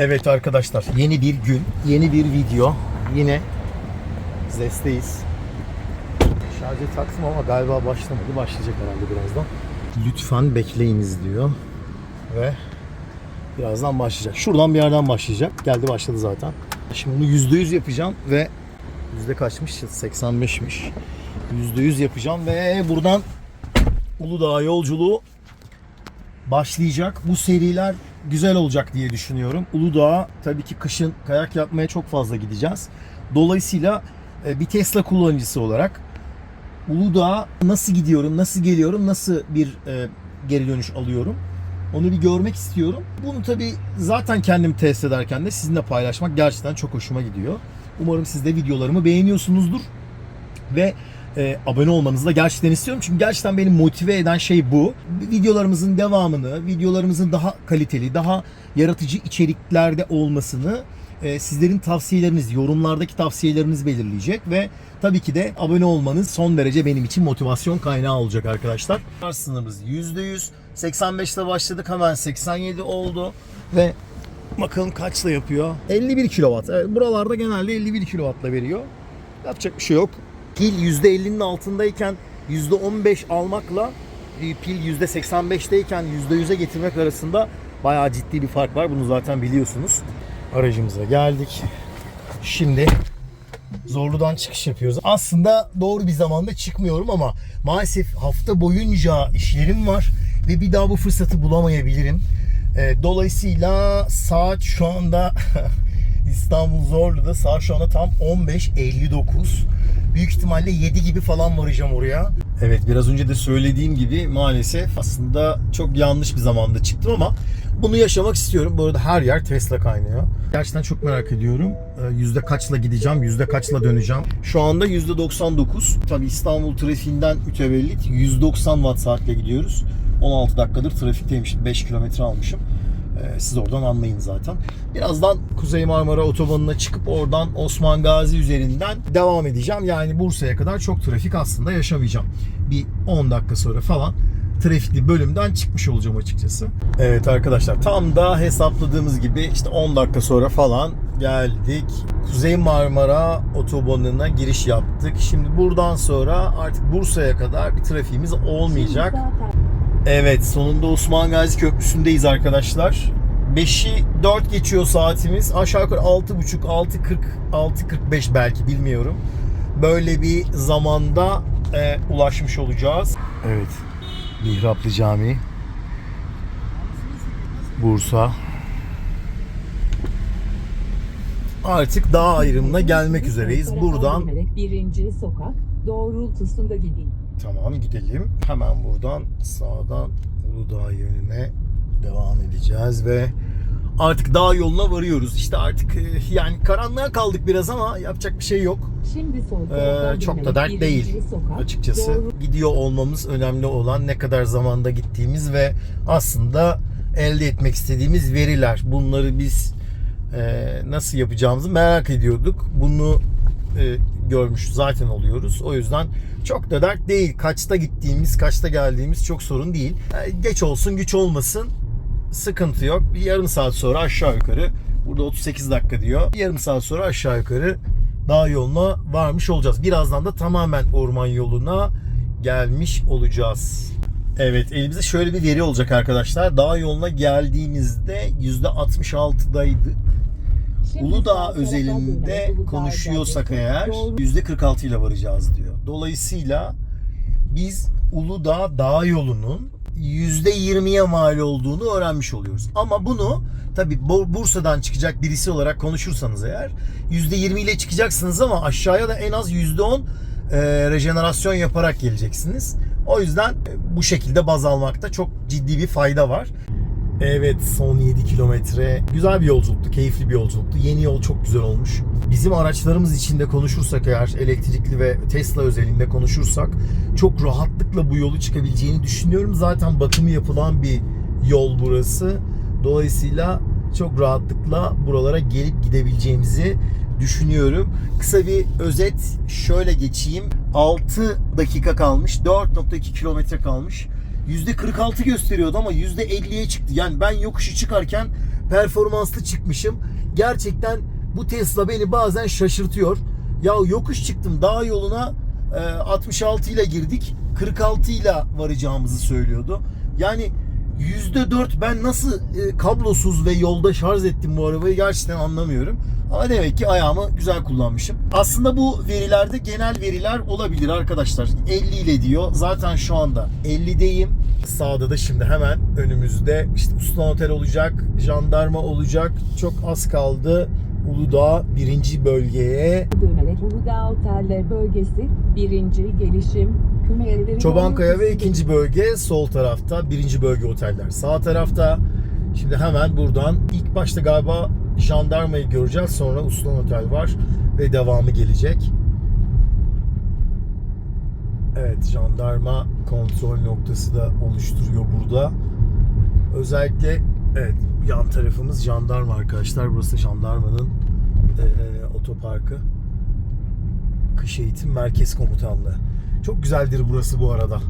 Evet arkadaşlar yeni bir gün, yeni bir video. Yine Zest'teyiz. Şarjı taktım ama galiba başlamadı. Başlayacak herhalde birazdan. Lütfen bekleyiniz diyor. Ve birazdan başlayacak. Şuradan bir yerden başlayacak. Geldi başladı zaten. Şimdi bunu %100 yapacağım ve yüzde kaçmış? 85'miş. %100 yapacağım ve buradan Uludağ yolculuğu başlayacak. Bu seriler güzel olacak diye düşünüyorum. Uludağ'a tabii ki kışın kayak yapmaya çok fazla gideceğiz. Dolayısıyla e, bir Tesla kullanıcısı olarak Uludağ'a nasıl gidiyorum, nasıl geliyorum, nasıl bir e, geri dönüş alıyorum onu bir görmek istiyorum. Bunu tabii zaten kendim test ederken de sizinle paylaşmak gerçekten çok hoşuma gidiyor. Umarım siz de videolarımı beğeniyorsunuzdur ve e, abone olmanızı da gerçekten istiyorum. Çünkü gerçekten beni motive eden şey bu. Videolarımızın devamını, videolarımızın daha kaliteli, daha yaratıcı içeriklerde olmasını e, sizlerin tavsiyeleriniz, yorumlardaki tavsiyeleriniz belirleyecek ve tabii ki de abone olmanız son derece benim için motivasyon kaynağı olacak arkadaşlar. Sınırımız %100. 85'te başladık hemen 87 oldu ve bakalım kaçla yapıyor? 51 kW. Evet, buralarda genelde 51 kW'la veriyor. Yapacak bir şey yok. Pil %50'nin altındayken %15 almakla e, pil %85'teyken %100'e getirmek arasında bayağı ciddi bir fark var. Bunu zaten biliyorsunuz. Aracımıza geldik. Şimdi Zorlu'dan çıkış yapıyoruz. Aslında doğru bir zamanda çıkmıyorum ama maalesef hafta boyunca işlerim var ve bir daha bu fırsatı bulamayabilirim. E, Dolayısıyla saat şu anda İstanbul Zorlu'da saat şu anda tam 15.59. Büyük ihtimalle 7 gibi falan varacağım oraya. Evet biraz önce de söylediğim gibi maalesef aslında çok yanlış bir zamanda çıktım ama bunu yaşamak istiyorum. Bu arada her yer Tesla kaynıyor. Gerçekten çok merak ediyorum. Ee, Yüzde kaçla gideceğim, yüzde kaçla döneceğim. Şu anda yüzde 99. Tabii İstanbul trafiğinden mütevellit 190 watt saatle gidiyoruz. 16 dakikadır trafikteymişim. 5 kilometre almışım. Ee, Siz oradan anlayın zaten. Birazdan Kuzey Marmara Otobanı'na çıkıp oradan Osman Gazi üzerinden devam edeceğim. Yani Bursa'ya kadar çok trafik aslında yaşamayacağım. Bir 10 dakika sonra falan trafikli bölümden çıkmış olacağım açıkçası. Evet arkadaşlar tam da hesapladığımız gibi işte 10 dakika sonra falan geldik. Kuzey Marmara Otobanı'na giriş yaptık. Şimdi buradan sonra artık Bursa'ya kadar bir trafiğimiz olmayacak. Evet sonunda Osman Gazi Köprüsü'ndeyiz arkadaşlar. 5'i 4 geçiyor saatimiz. Aşağı yukarı 6.30, 6.40, 6.45 belki bilmiyorum. Böyle bir zamanda e, ulaşmış olacağız. Evet. Mihraplı Camii. Bursa. Artık dağ ayrımına gelmek üzereyiz. Buradan birinci sokak doğrultusunda gidin. Tamam gidelim. Hemen buradan sağdan Uludağ yönüne devam edeceğiz ve artık dağ yoluna varıyoruz. İşte artık e, yani karanlığa kaldık biraz ama yapacak bir şey yok. Şimdi sol Ee, çok da dert değil sokak, açıkçası. doğru- Gidiyor olmamız önemli olan ne kadar zamanda gittiğimiz ve aslında elde etmek istediğimiz veriler. Bunları biz e, nasıl yapacağımızı merak ediyorduk. Bunu e, görmüş zaten oluyoruz. O yüzden çok da dert değil. Kaçta gittiğimiz, kaçta geldiğimiz çok sorun değil. E, geç olsun, güç olmasın sıkıntı yok. Bir yarım saat sonra aşağı yukarı burada 38 dakika diyor. Bir yarım saat sonra aşağı yukarı dağ yoluna varmış olacağız. Birazdan da tamamen orman yoluna gelmiş olacağız. Evet elimizde şöyle bir veri olacak arkadaşlar. Dağ yoluna geldiğimizde %66'daydı. Uludağ özelinde konuşuyorsak eğer doğru- %46 ile varacağız diyor. Dolayısıyla biz Uludağ Dağ yolunun %20'ye mal olduğunu öğrenmiş oluyoruz. Ama bunu tabi Bursa'dan çıkacak birisi olarak konuşursanız eğer %20 ile çıkacaksınız ama aşağıya da en az %10 e, rejenerasyon yaparak geleceksiniz. O yüzden e, bu şekilde baz almakta çok ciddi bir fayda var. Evet son 7 kilometre. Güzel bir yolculuktu, keyifli bir yolculuktu. Yeni yol çok güzel olmuş. Bizim araçlarımız içinde konuşursak eğer elektrikli ve Tesla özelinde konuşursak çok rahatlıkla bu yolu çıkabileceğini düşünüyorum. Zaten bakımı yapılan bir yol burası. Dolayısıyla çok rahatlıkla buralara gelip gidebileceğimizi düşünüyorum. Kısa bir özet şöyle geçeyim. 6 dakika kalmış. 4.2 kilometre kalmış. %46 gösteriyordu ama %50'ye çıktı. Yani ben yokuşu çıkarken performanslı çıkmışım. Gerçekten bu Tesla beni bazen şaşırtıyor. Ya yokuş çıktım dağ yoluna e, 66 ile girdik. 46 ile varacağımızı söylüyordu. Yani %4 ben nasıl e, kablosuz ve yolda şarj ettim bu arabayı gerçekten anlamıyorum. Ama demek ki ayağımı güzel kullanmışım. Aslında bu verilerde genel veriler olabilir arkadaşlar. 50 ile diyor. Zaten şu anda 50'deyim. Sağda da şimdi hemen önümüzde işte Uslan Otel olacak, jandarma olacak. Çok az kaldı. Uludağ birinci bölgeye Dönerek Uludağ Oteller Bölgesi, birinci gelişim, Çobankaya ve ikinci bölge sol tarafta. Birinci bölge oteller sağ tarafta. Şimdi hemen buradan ilk başta galiba jandarmayı göreceğiz. Sonra Uslan Otel var ve devamı gelecek. Evet jandarma kontrol noktası da oluşturuyor burada. Özellikle evet yan tarafımız jandarma arkadaşlar. Burası jandarmanın eee, otoparkı. Kış Eğitim Merkez Komutanlığı. Çok güzeldir burası bu arada.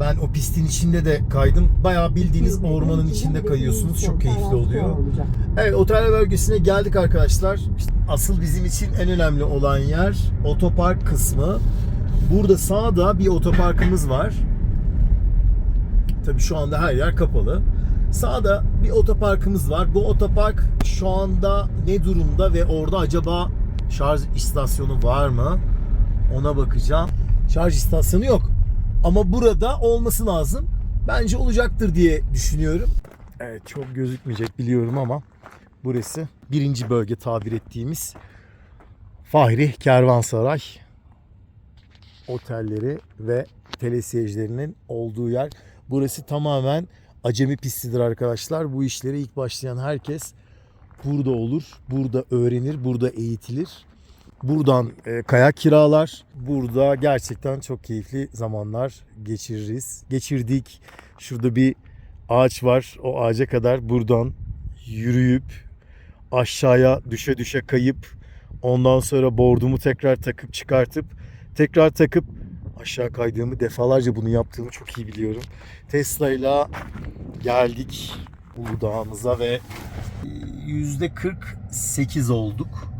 Ben o pistin içinde de kaydım. Bayağı bildiğiniz ormanın içinde kayıyorsunuz. Çok keyifli oluyor. Evet otel bölgesine geldik arkadaşlar. Asıl bizim için en önemli olan yer otopark kısmı. Burada sağda bir otoparkımız var. Tabii şu anda her yer kapalı. Sağda bir otoparkımız var. Bu otopark şu anda ne durumda ve orada acaba şarj istasyonu var mı? Ona bakacağım. Şarj istasyonu yok. Ama burada olması lazım. Bence olacaktır diye düşünüyorum. Evet çok gözükmeyecek biliyorum ama burası birinci bölge tabir ettiğimiz Fahri Kervansaray otelleri ve telesiyecilerinin olduğu yer. Burası tamamen acemi pistidir arkadaşlar. Bu işlere ilk başlayan herkes burada olur, burada öğrenir, burada eğitilir. Buradan e, kayak kiralar. Burada gerçekten çok keyifli zamanlar geçiririz. Geçirdik. Şurada bir ağaç var. O ağaca kadar buradan yürüyüp aşağıya düşe düşe kayıp ondan sonra bordumu tekrar takıp çıkartıp tekrar takıp aşağı kaydığımı defalarca bunu yaptığımı çok iyi biliyorum. Tesla ile geldik Uludağ'ımıza ve %48 olduk.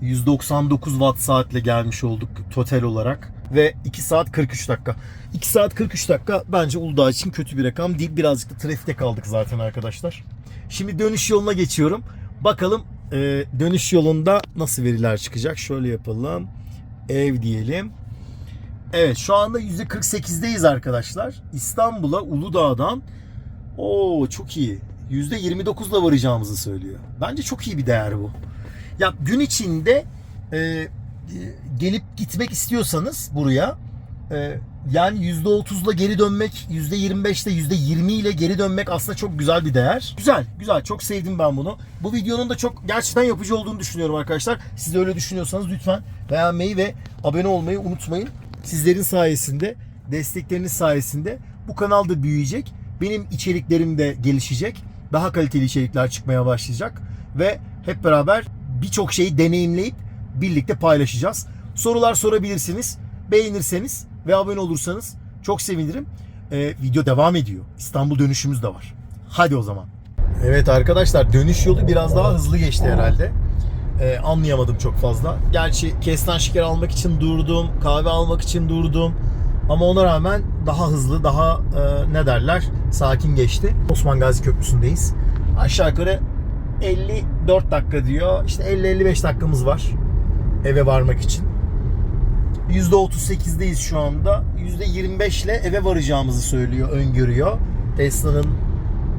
199 watt saatle gelmiş olduk total olarak ve 2 saat 43 dakika. 2 saat 43 dakika bence Uludağ için kötü bir rakam değil. Birazcık da trafikte kaldık zaten arkadaşlar. Şimdi dönüş yoluna geçiyorum. Bakalım e, dönüş yolunda nasıl veriler çıkacak. Şöyle yapalım. Ev diyelim. Evet şu anda %48'deyiz arkadaşlar. İstanbul'a Uludağ'dan Oo çok iyi. %29'la varacağımızı söylüyor. Bence çok iyi bir değer bu. Ya gün içinde e, gelip gitmek istiyorsanız buraya e, yani %30'la geri dönmek, %25'le %20 ile geri dönmek aslında çok güzel bir değer. Güzel, güzel. Çok sevdim ben bunu. Bu videonun da çok gerçekten yapıcı olduğunu düşünüyorum arkadaşlar. Siz de öyle düşünüyorsanız lütfen beğenmeyi ve abone olmayı unutmayın. Sizlerin sayesinde, destekleriniz sayesinde bu kanal da büyüyecek. Benim içeriklerim de gelişecek. Daha kaliteli içerikler çıkmaya başlayacak ve hep beraber birçok şeyi deneyimleyip birlikte paylaşacağız. Sorular sorabilirsiniz. Beğenirseniz ve abone olursanız çok sevinirim. Ee, video devam ediyor. İstanbul dönüşümüz de var. Hadi o zaman. Evet arkadaşlar dönüş yolu biraz daha hızlı geçti herhalde. Ee, anlayamadım çok fazla. Gerçi kestan şeker almak için durdum, kahve almak için durdum. Ama ona rağmen daha hızlı, daha e, ne derler, sakin geçti. Osman Gazi Köprüsü'ndeyiz. Aşağı yukarı 54 dakika diyor. İşte 50-55 dakikamız var eve varmak için. %38'deyiz şu anda. %25 ile eve varacağımızı söylüyor, öngörüyor. Tesla'nın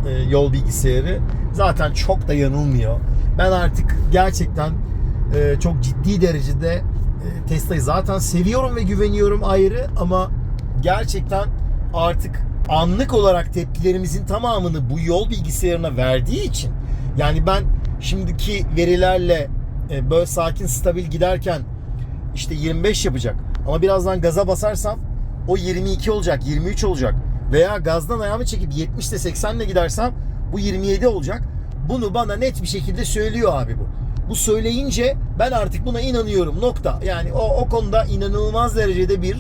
e, yol bilgisayarı. Zaten çok da yanılmıyor. Ben artık gerçekten e, çok ciddi derecede e, Tesla'yı zaten seviyorum ve güveniyorum ayrı ama gerçekten artık anlık olarak tepkilerimizin tamamını bu yol bilgisayarına verdiği için yani ben şimdiki verilerle e, böyle sakin stabil giderken işte 25 yapacak ama birazdan gaza basarsam o 22 olacak 23 olacak veya gazdan ayağımı çekip 70 ile 80 ile gidersem bu 27 olacak. Bunu bana net bir şekilde söylüyor abi bu. Bu söyleyince ben artık buna inanıyorum. Nokta. Yani o, o konuda inanılmaz derecede bir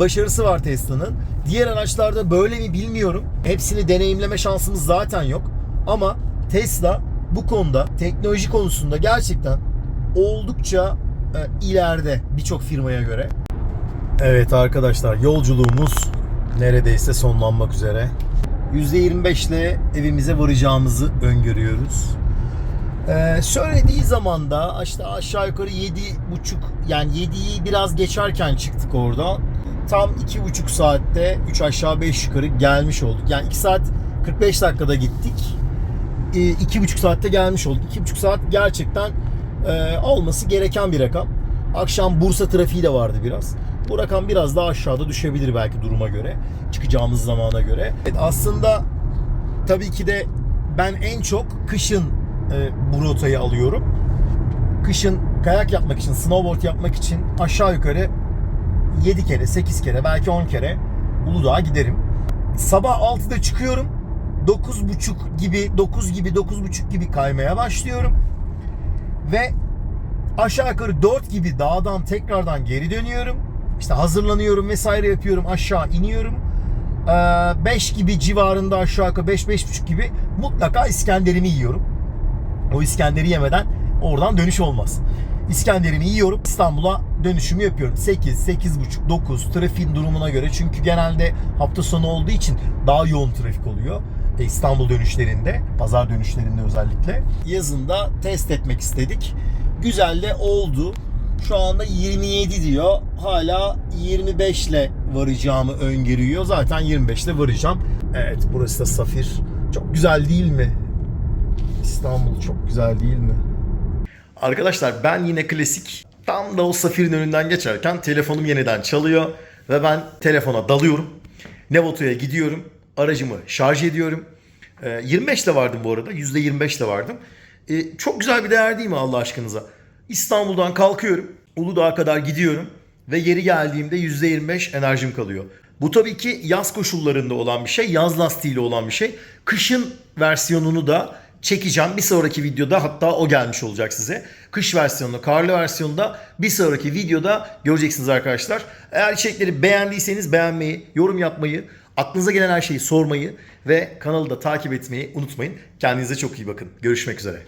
başarısı var Tesla'nın. Diğer araçlarda böyle mi bilmiyorum. Hepsini deneyimleme şansımız zaten yok. Ama Tesla bu konuda teknoloji konusunda gerçekten oldukça e, ileride birçok firmaya göre. Evet arkadaşlar yolculuğumuz neredeyse sonlanmak üzere. %25 ile evimize varacağımızı öngörüyoruz. Ee, söylediği zaman da işte aşağı yukarı 7.5 yani 7'yi biraz geçerken çıktık orada. Tam 2.5 saatte 3 aşağı 5 yukarı gelmiş olduk. Yani 2 saat 45 dakikada gittik. Ee, 2.5 saatte gelmiş olduk. 2.5 saat gerçekten e, olması gereken bir rakam. Akşam Bursa trafiği de vardı biraz. Bu rakam biraz daha aşağıda düşebilir belki duruma göre. Çıkacağımız zamana göre. Evet, aslında tabii ki de ben en çok kışın e, bu rotayı alıyorum. Kışın kayak yapmak için, snowboard yapmak için aşağı yukarı 7 kere, 8 kere, belki 10 kere Uludağ'a giderim. Sabah 6'da çıkıyorum. 9.30 gibi, 9 gibi, 9.30 gibi kaymaya başlıyorum. Ve aşağı yukarı 4 gibi dağdan tekrardan geri dönüyorum. İşte hazırlanıyorum vesaire yapıyorum aşağı iniyorum. 5 gibi civarında aşağı yukarı 5-5.30 gibi mutlaka İskender'imi yiyorum. O İskender'i yemeden oradan dönüş olmaz. İskender'imi yiyorum. İstanbul'a dönüşümü yapıyorum. 8, 8.30, 9 trafiğin durumuna göre. Çünkü genelde hafta sonu olduğu için daha yoğun trafik oluyor. E, İstanbul dönüşlerinde, pazar dönüşlerinde özellikle. Yazında test etmek istedik. Güzel de oldu. Şu anda 27 diyor. Hala 25 ile varacağımı öngörüyor. Zaten 25 ile varacağım. Evet burası da Safir. Çok güzel değil mi? İstanbul çok güzel değil mi? Arkadaşlar ben yine klasik tam da o Safir'in önünden geçerken telefonum yeniden çalıyor ve ben telefona dalıyorum. Nevoto'ya gidiyorum. Aracımı şarj ediyorum. Ee, 25 ile vardım bu arada. %25 ile vardım. Ee, çok güzel bir değer değil mi Allah aşkınıza? İstanbul'dan kalkıyorum. Uludağ'a kadar gidiyorum. Ve yeri geldiğimde %25 enerjim kalıyor. Bu tabii ki yaz koşullarında olan bir şey. Yaz lastiğiyle olan bir şey. Kışın versiyonunu da çekeceğim. Bir sonraki videoda hatta o gelmiş olacak size. Kış versiyonunu, karlı versiyonu da bir sonraki videoda göreceksiniz arkadaşlar. Eğer içerikleri beğendiyseniz beğenmeyi, yorum yapmayı, aklınıza gelen her şeyi sormayı ve kanalı da takip etmeyi unutmayın. Kendinize çok iyi bakın. Görüşmek üzere.